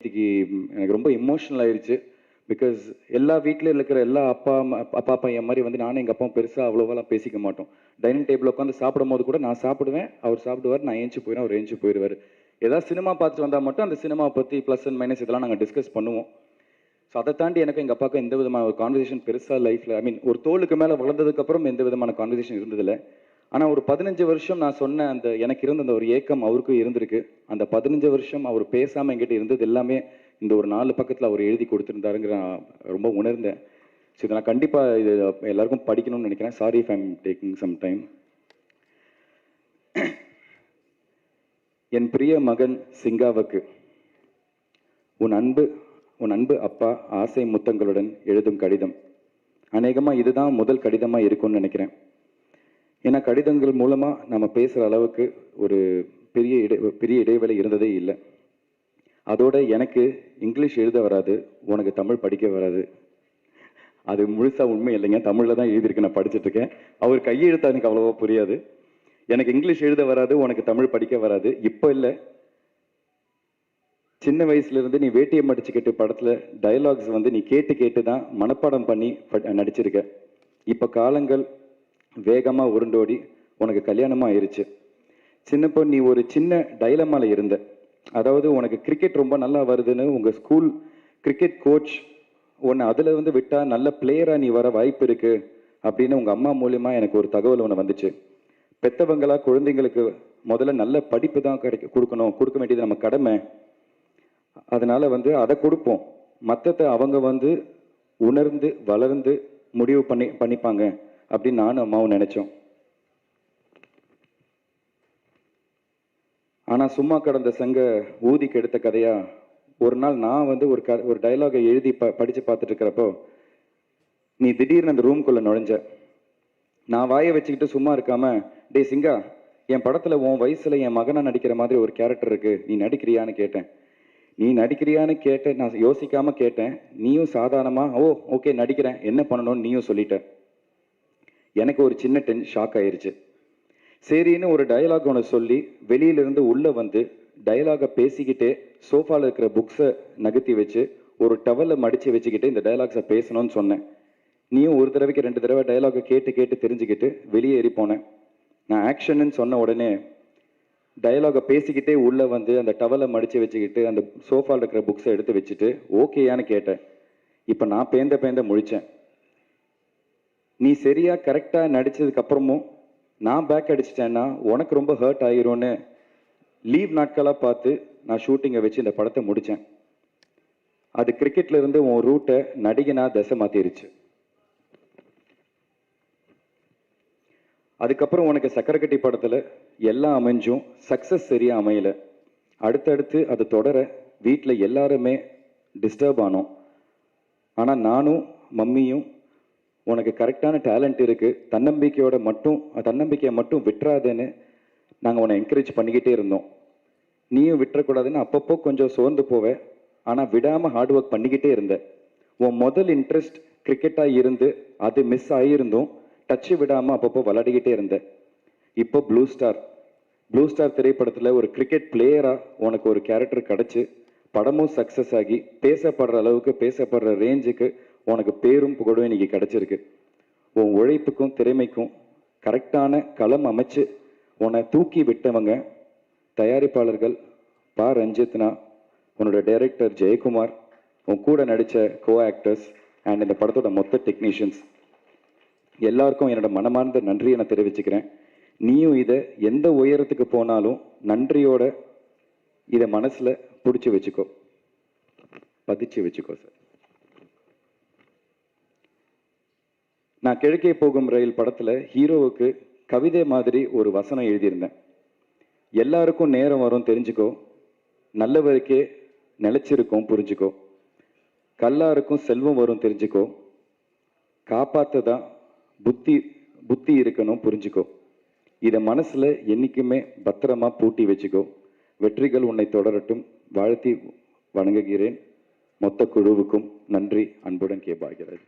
இன்னைக்கு எனக்கு ரொம்ப எமோஷனல் ஆயிடுச்சு பிகாஸ் எல்லா வீட்டில் இருக்கிற எல்லா அப்பா அம்மா அப்பா பையன் மாதிரி வந்து நானும் எங்கள் அப்பாவும் பெருசாக அவ்வளோவெல்லாம் பேசிக்க மாட்டோம். டைனிங் டேபிள் உட்காந்து சாப்பிடும் போது கூட நான் சாப்பிடுவேன் அவர் சாப்பிடுவார் நான் ஏஞ்சி போயிடுவேன் அவர் ஏஞ்சி போயிடுவார். ஏதாவது சினிமா பார்த்துட்டு வந்தால் மட்டும் அந்த சினிமா பற்றி ப்ளஸ் அண்ட் மைனஸ் இதெல்லாம் நாங்கள் டிஸ்கஸ் பண்ணுவோம். ஸோ அதை தாண்டி எனக்கு எங்கள் அப்பாவுக்கு எந்த விதமான ஒரு கான்வர்சேஷன் பெருசாக லைஃப்பில் ஐ மீன் ஒரு தோளுக்கு மேலே வளர்ந்ததுக்கப்புறம் எந்த விதமான கான்வர்சேஷன் இருந்ததில்லை. ஆனால் ஒரு பதினஞ்சு வருஷம் நான் சொன்ன அந்த எனக்கு இருந்த அந்த ஒரு ஏக்கம் அவருக்கும் இருந்திருக்கு. அந்த பதினஞ்சு வருஷம் அவர் பேசாமல் என்கிட்ட இருந்தது எல்லாமே இந்த ஒரு நாலு பக்கத்தில் அவர் எழுதி கொடுத்துருந்தாருங்கிற நான் ரொம்ப உணர்ந்தேன். ஸோ இதை நான் கண்டிப்பாக இது எல்லாருக்கும் படிக்கணும்னு நினைக்கிறேன். Sorry if I'm taking some time என் பிரிய மகன் சிங்காவுக்கு உன் அன்பு உன் அன்பு அப்பா ஆசை முத்தங்களுடன் எழுதும் கடிதம். அநேகமாக இதுதான் முதல் கடிதமாக இருக்கும்னு நினைக்கிறேன். ஏன்னா கடிதங்கள் மூலமாக நம்ம பேசுகிற அளவுக்கு ஒரு பெரிய இடை பெரிய இடைவேளை இருந்ததே இல்லை. அதோட எனக்கு இங்கிலீஷ் எழுத வராது உனக்கு தமிழ் படிக்க வராது. அது முழுசாக உண்மை இல்லைங்க. தமிழில் தான் எழுதியிருக்கு நான் படிச்சுட்ருக்கேன் அவர் கையெழுத்தா எனக்கு அவ்வளோவா புரியாது. எனக்கு இங்கிலீஷ் எழுத வராது உனக்கு தமிழ் படிக்க வராது. இப்போ இல்லை. சின்ன வயசுலேருந்து நீ வேட்டியை மடிச்சுக்கிட்டு படத்தில் டயலாக்ஸ் வந்து நீ கேட்டு கேட்டு தான் மனப்பாடம் பண்ணி நடிச்சிருக்க. இப்போ காலங்கள் வேகமாக உருண்டோடி உனக்கு கல்யாணமாக ஆயிடுச்சு சின்னப்போ நீ ஒரு சின்ன டைலமால இருந்த. அதாவது உனக்கு கிரிக்கெட் ரொம்ப நல்லா வருதுன்னு உங்கள் ஸ்கூல் கிரிக்கெட் கோச் உன்னை அதில் வந்து விட்டால் நல்ல பிளேயராக நீ வர வாய்ப்பு இருக்குது அப்படின்னு உங்கள் அம்மா மூலியமா எனக்கு ஒரு தகவல் ஒன்று வந்துச்சு. பெத்தவங்களா குழந்தைங்களுக்கு முதல்ல நல்ல படிப்பு தான் கிடைக்க கொடுக்கணும் கொடுக்க வேண்டியது நம்ம கடமை. அதனால் வந்து அதை கொடுப்போம். மற்றத்தை அவங்க வந்து உணர்ந்து வளர்ந்து முடிவு பண்ணி பண்ணிப்பாங்க. அப்படின்னு நானும் அம்மாவும் நினைச்சோம். ஆனா சும்மா கடந்த சங்க ஊதி கெடுத்த கதையா ஒரு நாள் நான் வந்து ஒரு க ஒரு டைலாகை எழுதி ப படிச்சு பார்த்துட்டு இருக்கிறப்போ நீ திடீர்னு அந்த ரூம்குள்ள நுழைஞ்ச. நான் வாயை வச்சுக்கிட்டு சும்மா இருக்காம டேய் சிங்கா என் படத்துல உன் வயசுல என் மகனா நடிக்கிற மாதிரி ஒரு கேரக்டர் இருக்கு. நீ நடிக்கிறியான்னு கேட்டேன். நீ நடிக்கிறியான்னு கேட்டேன் நான் யோசிக்காம கேட்டேன். நீயும் சாதாரணமா ஓ ஓகே நடிக்கிறேன். என்ன பண்ணணும்னு நீயும் சொல்லிட்ட. எனக்கு ஒரு சின்ன டென் ஷாக் ஆயிடுச்சு சரின்னு ஒரு டயலாக் ஒன்று சொல்லி வெளியிலிருந்து உள்ளே வந்து டயலாகை பேசிக்கிட்டே சோஃபாவில் இருக்கிற புக்ஸை நகர்த்தி வச்சு ஒரு டவலை மடித்து வச்சுக்கிட்டு இந்த டயலாக்ஸை பேசணும்னு சொன்னேன். நீயும் ஒரு தடவைக்கு ரெண்டு தடவை டயலாகை கேட்டு கேட்டு தெரிஞ்சுக்கிட்டு வெளியே ஏறி போனேன். நான் ஆக்ஷன்னு சொன்ன உடனே டயலாகை பேசிக்கிட்டே உள்ளே வந்து அந்த டவலை மடித்து வச்சுக்கிட்டு அந்த சோஃபாவில் இருக்கிற புக்ஸை எடுத்து வச்சுட்டு ஓகேயான்னு கேட்டேன். இப்போ நான் பேந்த பேந்த முழித்தேன் நீ சரியா கரெக்டா நடிச்சதுக்கு அப்புறமும் நான் பேக் அடிச்சிட்டேன்னா உனக்கு ரொம்ப ஹர்ட் ஆயிரும்னு லீவ் நாட்களாக பார்த்து நான் ஷூட்டிங்கை வச்சு இந்த படத்தை முடித்தேன் அது கிரிக்கெட்ல இருந்து உன் ரூட்டை நடிகனா திசை மாத்திருச்சு. அதுக்கப்புறம் உனக்கு சக்கரக்கட்டி படத்தில் எல்லாம் அமைஞ்சும் சக்ஸஸ் சரியாக அமையல. அடுத்தடுத்து அது தொடர வீட்டில் எல்லாருமே டிஸ்டர்ப் ஆனோம். ஆனால் நானும் மம்மியும் உனக்கு கரெக்டான டேலண்ட் இருக்குது தன்னம்பிக்கையோட மட்டும் தன்னம்பிக்கையை மட்டும் விட்டுறாதேன்னு நாங்கள் உன்னை என்கரேஜ் பண்ணிக்கிட்டே இருந்தோம். நீயும் விட்டுறக்கூடாதுன்னு அப்பப்போ கொஞ்சம் சோர்ந்து போவ ஆனால் விடாமல் ஹார்ட் ஒர்க் பண்ணிக்கிட்டே இருந்தேன் உன் முதல் இன்ட்ரெஸ்ட் கிரிக்கெட்டாக இருந்து அது மிஸ் ஆகியிருந்தும் டச்சு விடாமல் அப்பப்போ விளையாடிக்கிட்டே இருந்தேன் இப்போ ப்ளூ ஸ்டார் ப்ளூ ஸ்டார் திரைப்படத்தில் ஒரு கிரிக்கெட் பிளேயராக உனக்கு ஒரு கேரக்டர் கிடச்சி படமும் சக்ஸஸ் ஆகி பேசப்படுற அளவுக்கு பேசப்படுற ரேஞ்சுக்கு உனக்கு பேரும் புகழும் இன்னைக்கு கிடைச்சிருக்கு. உன் உழைப்புக்கும் திறமைக்கும் கரெக்டான களம் அமைச்சு உன்னை தூக்கி விட்டவங்க தயாரிப்பாளர்கள் பா. ரஞ்சித்னா உன்னோட டைரக்டர் ஜெயக்குமார் உன் கூட நடித்த கோ ஆக்டர்ஸ் அண்ட் இந்த படத்தோட மொத்த டெக்னீஷியன்ஸ் எல்லாருக்கும் என்னோட மனமார்ந்த நன்றியை நான் தெரிவிச்சுக்கிறேன். நீயும் இதை எந்த உயரத்துக்கு போனாலும் நன்றியோட இதை மனசில் பிடிச்சி வச்சுக்கோ. பதிச்சு வச்சுக்கோ சார் நான் கிழக்கே போகும் ரயில் படத்தில் ஹீரோவுக்கு கவிதை மாதிரி ஒரு வசனம் எழுதியிருந்தேன். எல்லாருக்கும் நேரம் வரும் தெரிஞ்சுக்கோ. நல்லவருக்கே நிலைச்சிருக்கும் புரிஞ்சுக்கோ. கல்லாருக்கும் செல்வம் வரும் தெரிஞ்சுக்கோ. காப்பாற்றதான் புத்தி புத்தி இருக்கணும் புரிஞ்சுக்கோ. இதை மனசில் என்னைக்குமே பத்திரமா பூட்டி வச்சுக்கோ. வெற்றிகள் உன்னை தொடரட்டும். வாழ்த்தி வணங்குகிறேன். மொத்த குழுவுக்கும் நன்றி. அன்புடன் கே பாகிறது